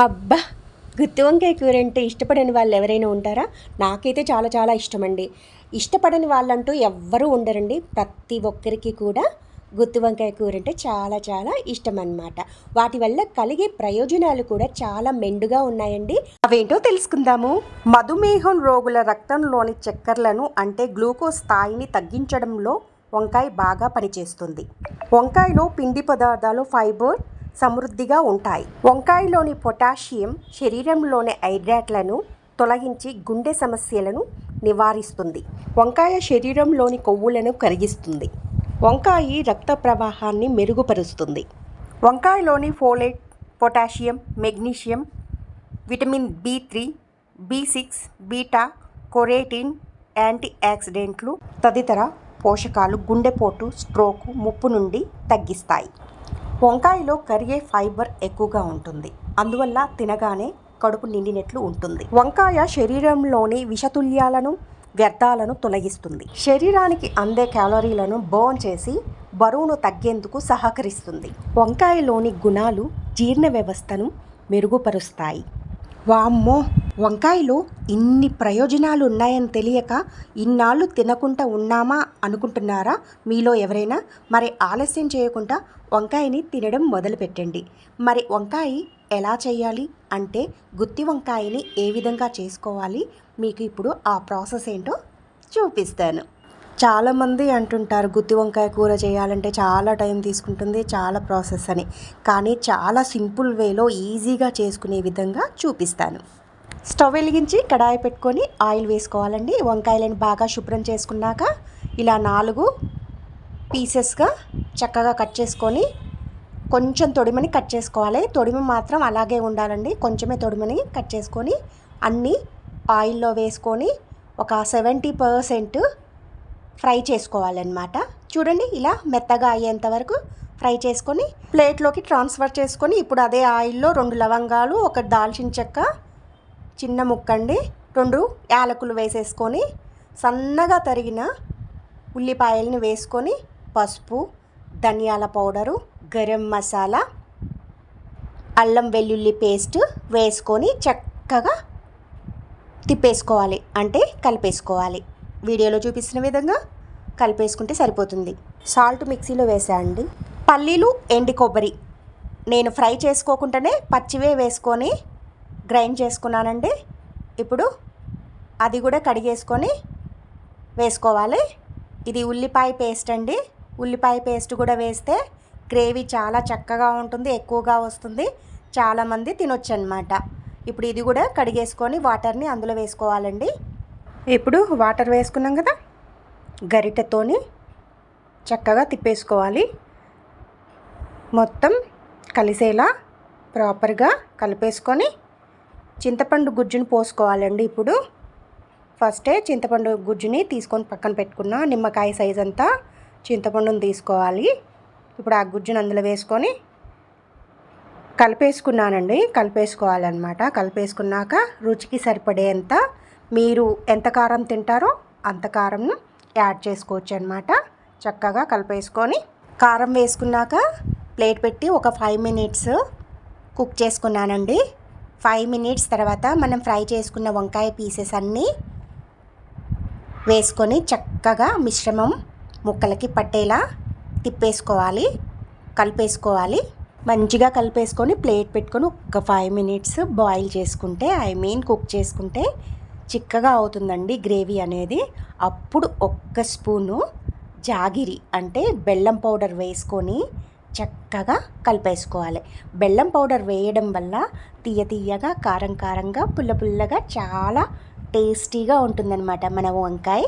అబ్బా! గుత్తి వంకాయ కూర అంటే ఇష్టపడని వాళ్ళు ఎవరైనా ఉంటారా? నాకైతే చాలా చాలా ఇష్టమండి. ఇష్టపడని వాళ్ళంటూ ఎవ్వరూ ఉండరండి. ప్రతి ఒక్కరికి కూడా గుత్తి వంకాయ కూర అంటే చాలా చాలా ఇష్టం అన్నమాట వాటి వల్ల కలిగే ప్రయోజనాలు కూడా చాలా మెండుగా ఉన్నాయండి. అవేంటో తెలుసుకుందాము. మధుమేహం రోగుల రక్తంలోని చక్కెరలను అంటే గ్లూకోజ్ స్థాయిని తగ్గించడంలో వంకాయ బాగా పనిచేస్తుంది. వంకాయలో పిండి పదార్థాలు ఫైబర్ సమృద్ధిగా ఉంటాయి. వంకాయలోని పొటాషియం శరీరంలోని హైడ్రాట్లను తొలగించి గుండె సమస్యలను నివారిస్తుంది. వంకాయ శరీరంలోని కొవ్వులను కరిగిస్తుంది. వంకాయ రక్త ప్రవాహాన్ని మెరుగుపరుస్తుంది. వంకాయలోని folate potassium magnesium vitamin B three B six beta carotene anti ఆక్సిడెంట్లు తదితర పోషకాలు గుండెపోటు స్ట్రోక్ ముప్పు నుండి తగ్గిస్తాయి. వంకాయలో కరిగే ఫైబర్ ఎక్కువగా ఉంటుంది. అందువల్ల తినగానే కడుపు నిండినట్లు ఉంటుంది. వంకాయ శరీరంలోని విషతుల్యాలను వ్యర్థాలను తొలగిస్తుంది. శరీరానికి అందే క్యాలరీలను బర్న్ చేసి బరువును తగ్గేందుకు సహకరిస్తుంది. వంకాయలోని గుణాలు జీర్ణ వ్యవస్థను మెరుగుపరుస్తాయి. వామ్మో! వంకాయలో ఇన్ని ప్రయోజనాలు ఉన్నాయని తెలియక ఇన్నాళ్ళు తినకుండా ఉన్నామా అనుకుంటున్నారా? మీలో ఎవరైనా? మరి ఆలస్యం చేయకుండా వంకాయని తినడం మొదలుపెట్టండి. మరి వంకాయ ఎలా చేయాలి? అంటే గుత్తి వంకాయని ఏ విధంగా చేసుకోవాలి? మీకు ఇప్పుడు ఆ ప్రాసెస్ ఏంటో చూపిస్తాను. చాలామంది అంటుంటారు గుత్తి వంకాయ కూర చేయాలంటే చాలా టైం తీసుకుంటుంది చాలా ప్రాసెస్ అని. కానీ చాలా సింపుల్ వేలో ఈజీగా చేసుకునే విధంగా చూపిస్తాను. స్టవ్ వెలిగించి కడాయి పెట్టుకొని ఆయిల్ వేసుకోవాలండి. వంకాయలను బాగా శుభ్రం చేసుకున్నాక ఇలా నాలుగు పీసెస్గా చక్కగా కట్ చేసుకొని కొంచెం తొడిమని కట్ చేసుకోవాలి. తొడిమ మాత్రం అలాగే ఉండాలండి. కొంచెమే తొడిమని కట్ చేసుకొని అన్నీ ఆయిల్లో వేసుకొని ఒక సెవెంటీ పర్సెంట్ ఫ్రై చేసుకోవాలన్నమాట. చూడండి ఇలా మెత్తగా అయ్యేంత వరకు ఫ్రై చేసుకొని ప్లేట్లోకి ట్రాన్స్ఫర్ చేసుకొని ఇప్పుడు అదే ఆయిల్లో రెండు లవంగాలు ఒక దాల్చిన చెక్క చిన్న ముక్కండి. రెండు యాలకులు వేసేసుకొని సన్నగా తరిగిన ఉల్లిపాయల్ని వేసుకొని పసుపు ధనియాల పౌడరు గరం మసాలా అల్లం వెల్లుల్లి పేస్ట్ వేసుకొని చక్కగా తిప్పేసుకోవాలి. అంటే కలిపేసుకోవాలి. వీడియోలో చూపిస్తున్న విధంగా కలిపేసుకుంటే సరిపోతుంది. సాల్ట్ మిక్సీలో వేసేయండి. అండి పల్లీలు ఎండి కొబ్బరి. నేను ఫ్రై చేసుకోకుండానే పచ్చివే వేసుకొని గ్రైండ్ చేసుకున్నానండి. ఇప్పుడు అది కూడా కడిగేసుకొని వేసుకోవాలి. ఇది ఉల్లిపాయ పేస్ట్ అండి. ఉల్లిపాయ పేస్ట్ కూడా వేస్తే గ్రేవీ చాలా చక్కగా ఉంటుంది ఎక్కువగా వస్తుంది. చాలామంది తినొచ్చు అనమాట ఇప్పుడు ఇది కూడా కడిగేసుకొని వాటర్ని అందులో వేసుకోవాలండి. ఇప్పుడు వాటర్ వేసుకున్నాం కదా గరిటెతోని చక్కగా తిప్పేసుకోవాలి. మొత్తం కలిసేలా ప్రాపర్గా కలిపేసుకొని చింతపండు గుజ్జును పోసుకోవాలండి ఇప్పుడు. ఫస్టే చింతపండు గుజ్జుని తీసుకొని పక్కన పెట్టుకున్న నిమ్మకాయ సైజ్ అంతా చింతపండుని తీసుకోవాలి. ఇప్పుడు ఆ గుజ్జును అందులో వేసుకొని కలిపేసుకున్నానండి. కలిపేసుకోవాలన్నమాట. కలిపేసుకున్నాక రుచికి సరిపడేంత మీరు ఎంత కారం తింటారో అంత కారం యాడ్ చేసుకోవచ్చు అనమాట చక్కగా కలిపేసుకొని కారం వేసుకున్నాక ప్లేట్ పెట్టి ఒక ఫైవ్ మినిట్స్ కుక్ చేసుకున్నానండి. ఫైవ్ మినిట్స్ తర్వాత మనం ఫ్రై చేసుకున్న వంకాయ పీసెస్ అన్నీ వేసుకొని చక్కగా మిశ్రమం ముక్కలకి పట్టేలా తిప్పేసుకోవాలి కలిపేసుకోవాలి. మంచిగా కలిపేసుకొని ప్లేట్ పెట్టుకొని ఒక ఫైవ్ మినిట్స్ బాయిల్ చేసుకుంటే ఐ మీన్ కుక్ చేసుకుంటే చిక్కగా అవుతుందండి గ్రేవీ అనేది. అప్పుడు ఒక్క స్పూను జాగిరి అంటే బెల్లం పౌడర్ వేసుకొని చక్కగా కలిపేసుకోవాలి. బెల్లం పౌడర్ వేయడం వల్ల తీయ తీయగా కారం కారంగా పుల్ల పుల్లగా చాలా టేస్టీగా ఉంటుందన్నమాట. మన వంకాయ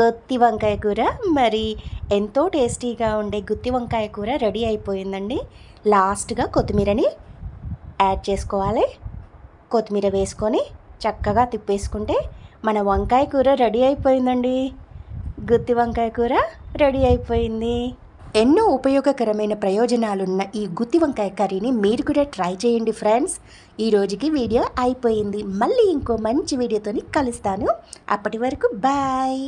గుత్తి వంకాయ కూర. మరి ఎంతో టేస్టీగా ఉండే గుత్తి వంకాయ కూర రెడీ అయిపోయిందండి. లాస్ట్గా కొత్తిమీరని యాడ్ చేసుకోవాలి. కొత్తిమీర వేసుకొని చక్కగా తిప్పేసుకుంటే మన వంకాయ కూర రెడీ అయిపోయిందండి. గుత్తి వంకాయ కూర రెడీ అయిపోయింది. ఎన్నో ఉపయోగకరమైన ప్రయోజనాలున్న ఈ గుత్తి వంకాయ కర్రీని మీరు కూడా ట్రై చేయండి ఫ్రెండ్స్. ఈ రోజుకి వీడియో అయిపోయింది. మళ్ళీ ఇంకో మంచి వీడియోతోని కలుస్తాను. అప్పటి వరకు బాయ్.